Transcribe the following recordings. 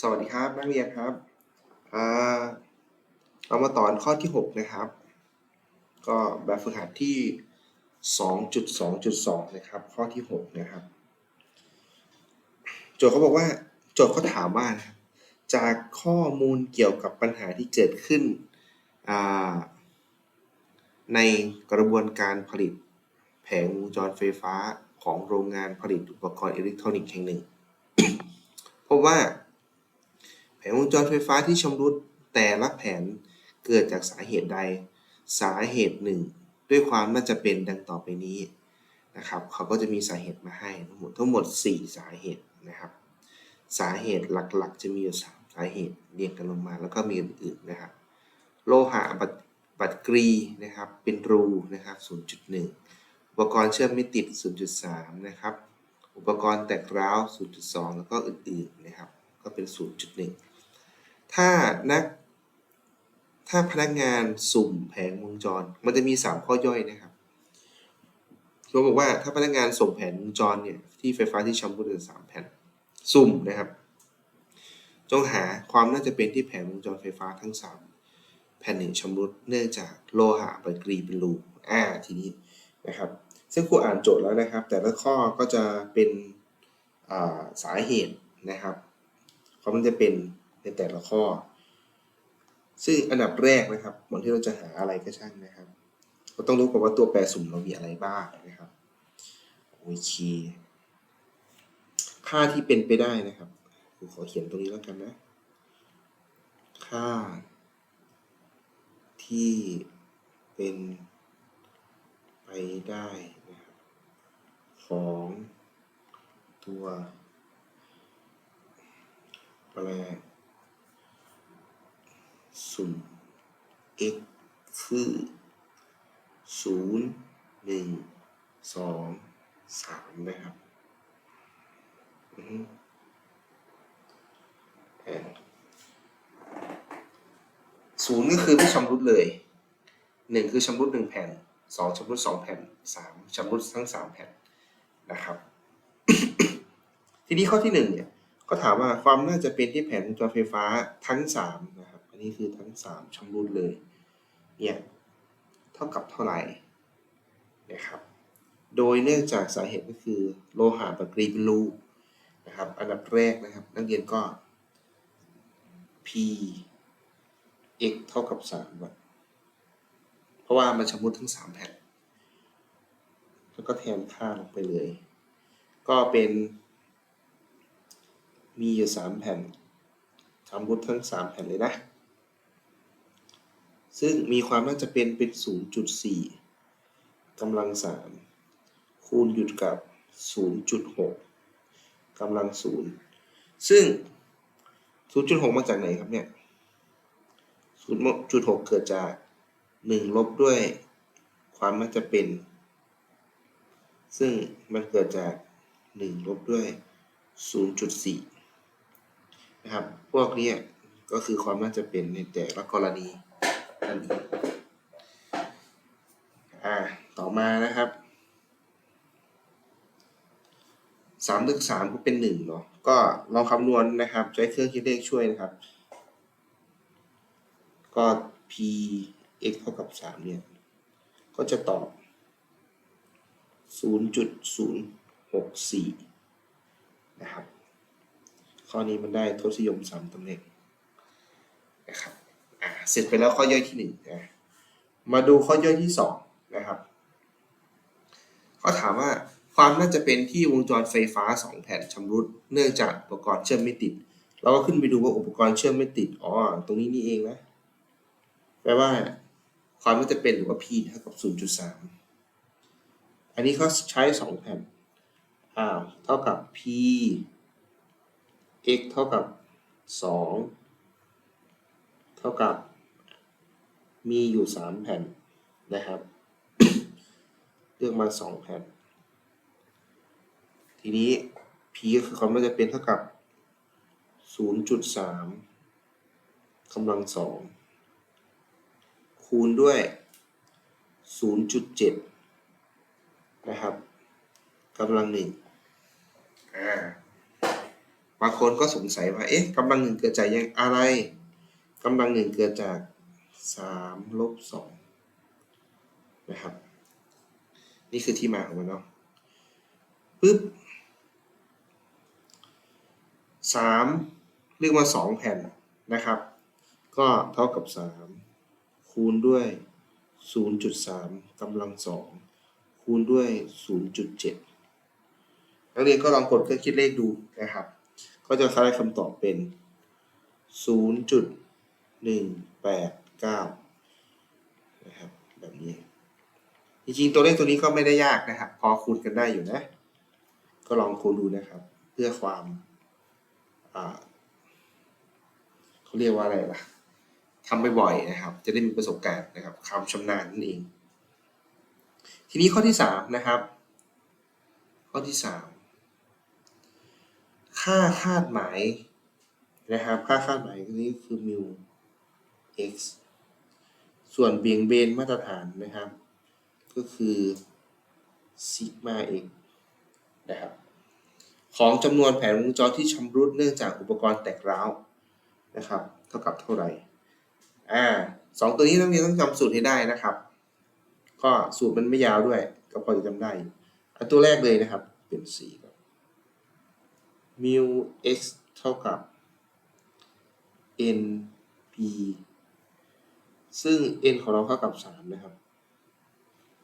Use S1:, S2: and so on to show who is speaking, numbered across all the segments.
S1: สวัสดีครับนักเรียนครับเรามาต่อข้อที่ 6 นะครับ ก็แบบฝึกหัดที่ 2.2.2 นะครับ ข้อที่ 6 นะครับ โจทย์เขาบอกว่าโจทย์เขาถามว่านะจากข้อมูลเกี่ยวกับปัญหาที่เกิดขึ้นในกระบวนการผลิตแผงวงจรไฟฟ้าของโรงงานผลิตอุปกรณ์อิเล็กทรอนิกส์แห่งหนึ่งพบว่า แผงวงจรไฟฟ้าที่ชำรุดแต่ละแผงเกิดจากสาเหตุใด สาเหตุหนึ่งด้วยความน่าจะเป็นดังต่อไปนี้นะครับเขาก็จะมีสาเหตุมาให้ทั้งหมดทั้งหมด 4 สาเหตุนะครับ สาเหตุหลักๆ จะมีอยู่ 3 สาเหตุเรียงกันลงมาแล้วก็มีอื่นๆนะครับ โลหะบัตบัตกรีนะครับเป็นรูนะครับ 0.1 อุปกรณ์เชื่อมไม่ติด 0.3 นะครับ อุปกรณ์แตกร้าว 0.2 แล้วก็อื่นๆนะครับ ก็เป็น 0.1 ถ้านัก ถ้าพนักงานสุ่มแผงวงจร มันจะมี 3 ข้อย่อยนะครับเขาบอกว่าถ้าพนักงานส่งแผงวงจรเนี่ยที่ไฟฟ้าที่ชำรุดเป็นสามแผ่นสุ่มนะครับ จงหาความน่าจะเป็นที่แผงวงจรไฟฟ้าทั้ง 3 แผ่นหนึ่งชำรุดเนื่องจากโลหะบัตรกรีเป็นรูอ่าทีนี้นะครับ ซึ่งครูอ่านโจทย์แล้วนะครับ แต่ละข้อก็จะเป็นาสาเหตุนะครับความมันจะเป็น ในแต่ละข้อ ซึ่งอันดับแรกนะครับก่อนที่เราจะหาอะไรก็ช่างนะครับเราต้องรู้ก่อนว่าตัวแปรสุ่มเรามีอะไรบ้างนะครับโอเคค่าที่เป็นไปได้นะครับผมขอเขียนตรงนี้แล้วกันนะ ค่า ที่เป็นไปได้นะครับของตัวแปร สุ่ม x คือศูนย์หนึ่งสองสามนะครับศูนย์ก็คือไม่ชำรุดเลยหนึ่งคือชำรุดหนึ่งแผ่นสองชำรุดสองแผ่นสามชำรุดทั้งสามแผ่นนะครับ ทีนี้ข้อที่หนึ่งเนี่ย ก็ถามว่าความน่าจะเป็นที่แผงวงจรไฟฟ้าทั้งสามนะ นี้คือทั้งสามชำรุดเลย เนี่ย เท่ากับเท่าไหร่ นะครับ โดยเนื่องจากสาเหตุก็คือโลหะบัตรกรีเป็นรูนะครับ อันดับแรกนะครับ นักเรียนก็ p x เท่ากับ3วัตเพราะว่ามันชำรุดทั้ง 3 แผ่น แล้วก็แทนค่าลงไปเลย ก็เป็น มีอยู่ 3 แผ่นชำรุดทั้ง 3 แผ่นเลยนะ ซึ่งมีความน่าจะเป็นเป็น 0.4กำลัง 3 คูณอยู่กับ 0.6กำลัง 0 ซึ่ง 0.6 มาจากไหนครับเนี่ย 0.6 เกิดจาก 1 ลบด้วยความน่าจะเป็น ซึ่งมันเกิดจาก 1 ลบด้วย 0.4 นะครับ พวกนี้ก็คือความน่าจะเป็นในแต่ละกรณี อ่าต่อมานะครับสามตึกสามก็เป็นหนึ่งเนาะก็ลองคำนวณนะครับ ใช้เครื่องคิดเลขช่วยนะครับ ก็ p x เท่ากับสามเนี่ย ก็จะตอบศูนย์จุดศูนย์หกสี่นะครับ ข้อนี้มันได้ทศนิยมสามตำแหน่งนะครับ เสร็จไปแล้วข้อย่อยที่หนึ่งนะมาดูข้อย่อยที่สองนะครับเขาถามว่าความน่าจะเป็นที่วงจรไฟฟ้าสองแผ่นชำรุด เนื่องจากอุปกรณ์เชื่อมไม่ติด เราก็ขึ้นไปดูว่าอุปกรณ์เชื่อมไม่ติดอ๋อตรงนี้นี่เองนะแปลว่า ความน่าจะเป็นหรือว่า p เท่ากับ 0.3 อันนี้เขาใช้สองแผ่นอ้าวเท่ากับ p x เท่ากับ 2 เท่ากับมีอยู่ 3 แผ่นนะครับ เลือกมา 2 แผ่น ทีนี้ p ก็คือความน่าจะเป็นเท่ากับ 0.3กำลัง 2 คูณด้วย 0.7 นะครับกำลังหนึ่งอ่าบางคนก็สงสัยว่า เอ๊ะกำลังหนึ่งเกิดจากยังอะไร กำลังหนึ่งเกิดจากสามลบสองนะครับ นี่คือที่มาของมันเนาะปึ๊บสามเรียกว่าสองแผ่นนะครับ ก็เท่ากับสามคูณด้วยศูนย์จุดสามกำลังสองคูณด้วยศูนย์จุดเจ็ดนักเรียนก็ลองกดเครื่องคิดเลขดูนะครับ ก็จะได้คำตอบเป็นศู หนึ่งแปดเก้านะครับแบบนี้ จริงๆ ตัวเลขตัวนี้ก็ไม่ได้ยากนะครับ พอคูณกันได้อยู่นะ ก็ลองคูณดูนะครับ เพื่อความเขาเรียกว่าอะไรล่ะทำบ่อยๆนะครับ จะได้มีประสบการณ์นะครับความชำนาญนั่นเอง ทีนี้ข้อที่สามนะครับ ข้อที่สามค่าคาดหมายนะครับ ค่าคาดหมายนี้คือมิว x ส่วนเบี่ยงเบนมาตรฐานนะครับ ก็คือซิกมา x นะครับของจำนวนแผนวงจรที่ชำรุดเนื่องจากอุปกรณ์แตกร้าวนะครับเท่ากับเท่าไหร่อ่าสองตัวนี้นักเรียนต้องจำสูตรให้ได้นะครับ ก็สูตรมันไม่ยาวด้วย ก็พอจะจำได้อันตัวแรกเลยนะครับ เป็น4ครับ mu x เท่ากับ n p ซึ่ง n ของเราเท่ากับ 3 นะครับ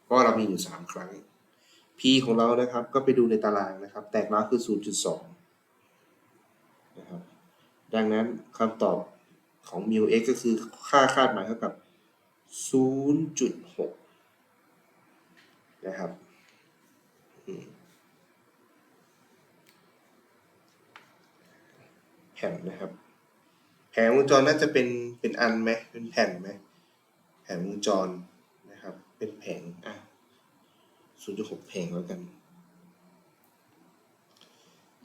S1: เพราะเรามีอยู่ 3 ครั้ง p ของเรานะครับก็ไปดูในตารางนะครับ แตกร้าวคือ 0.2 นะครับ ดังนั้นคำตอบของ mu x ก็คือค่าคาดหมายเท่ากับ 0.6 นะครับแผ่นนะครับ แผงวงจรน่าจะเป็นเป็นอันไหมเป็นแผ่นไหม งวงจรนะครับ เป็นแผงอะ0.6แผงแล้วกัน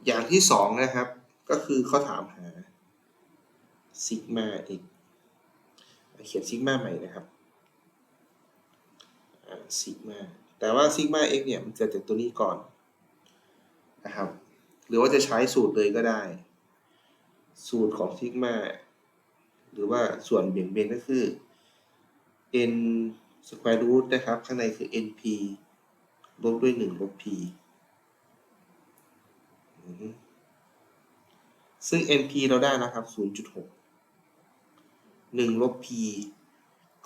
S1: อย่างที่สองนะครับ ก็คือเขาถามหาซิกมาอีกเขียนซิกมาใหม่นะครับซิกมาแต่ว่าซิกมา x เนี่ย มันเกิดจากตัวนี้ก่อนนะครับ หรือว่าจะใช้สูตรเลยก็ได้ สูตรของซิกมา หรือว่าส่วนเบี่ยงเบนก็คือ n square root นะครับ ข้างในคือ np ลบด้วย 1 ลบ p ซึ่ง np เราได้นะครับ 0.6 1 ลบ p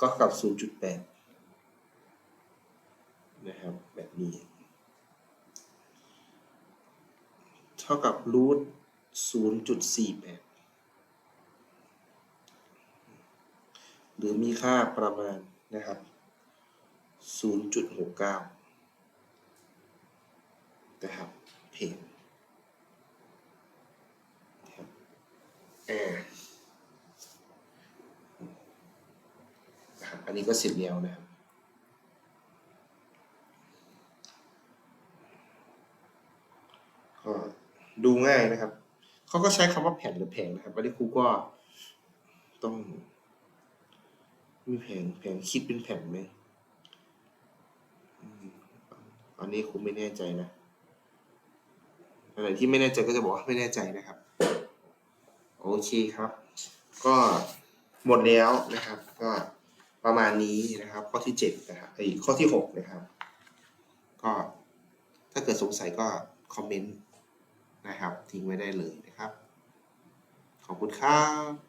S1: ก็กับ 0.8 นะครับ แบบนี้ เท่ากับรูท0.48 หรือมีค่าประมาณนะครับ 0.69 นะครับเพนนะครับแอร์นะครับอันนี้ก็สร็จแล้วนะครับก็ดูง่ายนะครับ เขาก็ใช้คำว่าแผ่นหรือแผงนะครับ อันนี้ครูก็ต้อง มีแผงแผงคิดเป็นแผ่นไหมอันนี้ครูไม่แน่ใจนะอะไรที่ไม่แน่ใจก็จะบอกว่าไม่แน่ใจนะครับ โอเคครับ ก็หมดแล้วนะครับ ก็ประมาณนี้นะครับ ข้อที่เจ็ดนะครับไอ้ข้อที่หกนะครับ ก็ถ้าเกิดสงสัยก็คอมเมนต์นะครับ ทิ้งไว้ได้เลยนะครับ ขอบคุณครับ